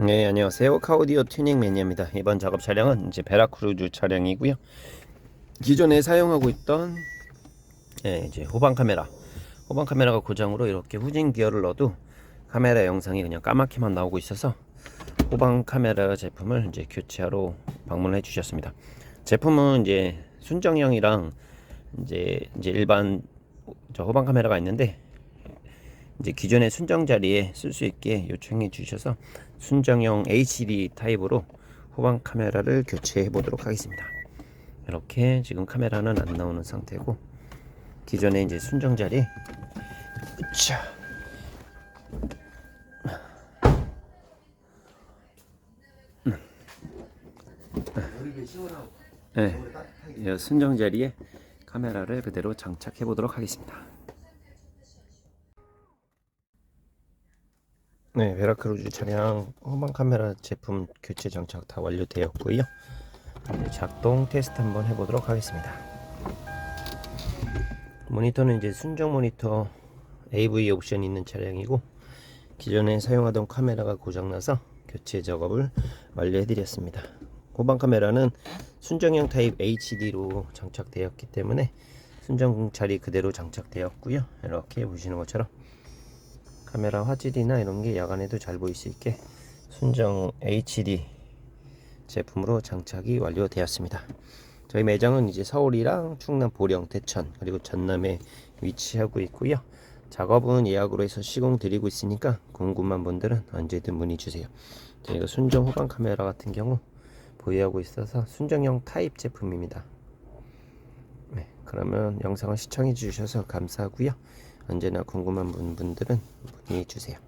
네 안녕하세요. 카오디오 튜닝 매니아입니다. 이번 작업 차량은 이제 베라크루즈 차량이고요. 기존에 사용하고 있던 예, 이제 후방 카메라. 후방 카메라가 고장으로 이렇게 후진 기어를 넣어도 카메라 영상이 그냥 까맣게만 나오고 있어서 후방 카메라 제품을 이제 교체하러 방문해 주셨습니다. 제품은 이제 순정형이랑 이제 이제 일반 저 후방 카메라가 있는데 이제 기존의 순정 자리에 쓸 수 있게 요청해 주셔서 순정형 HD 타입으로 후방 카메라를 교체해 보도록 하겠습니다. 이렇게 지금 카메라는 안 나오는 상태고 기존의 이제 순정 자리 자 네, 이 순정 자리에 카메라를 그대로 장착해 보도록 하겠습니다. 네, 베라크루즈 차량 후방 카메라 제품 교체 장착 다 완료되었고요. 이제 작동 테스트 한번 해보도록 하겠습니다. 모니터는 이제 순정 모니터 AV 옵션 있는 차량이고 기존에 사용하던 카메라가 고장나서 교체 작업을 완료해드렸습니다. 후방 카메라는 순정형 타입 HD로 장착되었기 때문에 순정 자리 그대로 장착되었고요. 이렇게 보시는 것처럼 카메라 화질이나 이런 게 야간에도 잘 보일 수 있게 순정 HD 제품으로 장착이 완료되었습니다. 저희 매장은 이제 서울이랑 충남 보령 대천 그리고 전남에 위치하고 있고요. 작업은 예약으로 해서 시공 드리고 있으니까 궁금한 분들은 언제든 문의 주세요. 저희가 순정 후방 카메라 같은 경우 보유하고 있어서 순정형 타입 제품입니다. 네, 그러면 영상을 시청해 주셔서 감사하고요. 언제나 궁금한 분- 분들은 문의해 주세요.